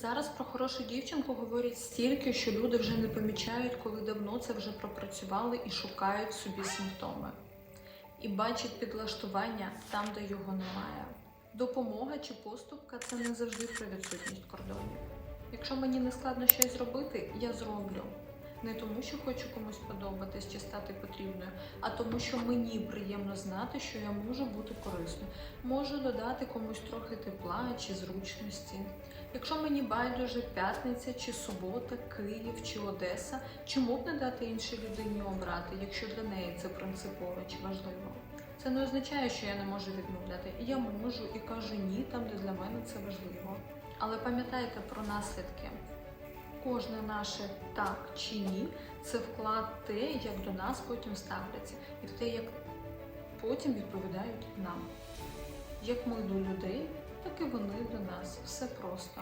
Зараз про хорошу дівчинку говорять стільки, що люди вже не помічають, коли давно це вже пропрацювали і шукають собі симптоми. І бачать підлаштування там, де його немає. Допомога чи поступка це не завжди про відсутність кордонів. Якщо мені не складно щось зробити, я зроблю. Не тому, що хочу комусь подобатись чи стати потрібною, а тому, що мені приємно знати, що я можу бути корисною, можу додати комусь трохи тепла чи зручності. Якщо мені байдуже п'ятниця чи субота, Київ чи Одеса, чому б не дати іншій людині обрати, якщо для неї це принципово чи важливо? Це не означає, що я не можу відмовляти. Я можу і кажу ні там, де для мене це важливо. Але пам'ятайте про наслідки. Кожне наше так чи ні це вклад те, як до нас потім ставляться, і в те, як потім відповідають нам. Як ми до людей, так і вони до нас. Все просто.